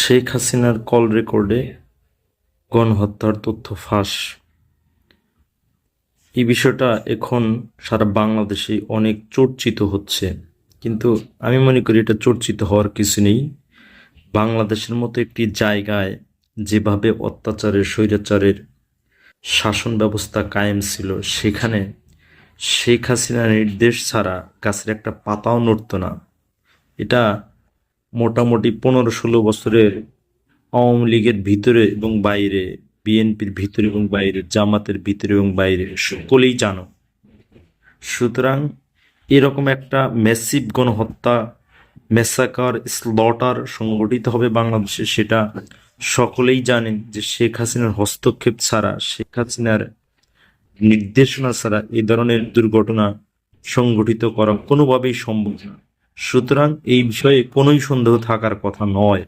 শেখ হাসিনার কল রেকর্ডে গণহত্যার তথ্য ফাঁস। এই বিষয়টা এখন সারা বাংলাদেশে অনেক চর্চিত হচ্ছে। কিন্তু আমি মনে করি এটা চর্চিত হওয়ার কিছু নেই। বাংলাদেশের মতো একটি জায়গায় যেভাবে অত্যাচারের, স্বৈরাচারের শাসন ব্যবস্থা কায়েম ছিল, সেখানে শেখ হাসিনার নির্দেশ ছাড়া গাছের একটা পাতাও নড়তো না। এটা মোটামুটি পনেরো ষোলো বছরের আওয়ামী লীগের ভিতরে এবং বাইরে, বিএনপির ভিতরে এবং বাইরে, জামাতের ভিতরে এবং বাইরে, সকলেই জানো। সুতরাং এরকম একটা ম্যাসিভ গণহত্যা মেসাকার স্লটার সংগঠিত হবে বাংলাদেশে, সেটা সকলেই জানেন যে শেখ হাসিনার হস্তক্ষেপ ছাড়া, শেখ হাসিনার নির্দেশনা ছাড়া এই ধরনের দুর্ঘটনা সংগঠিত করা কোনোভাবেই সম্ভব না। সুতরাং এই বিষয়ে কোনোই সন্দেহ থাকার কথা নয়।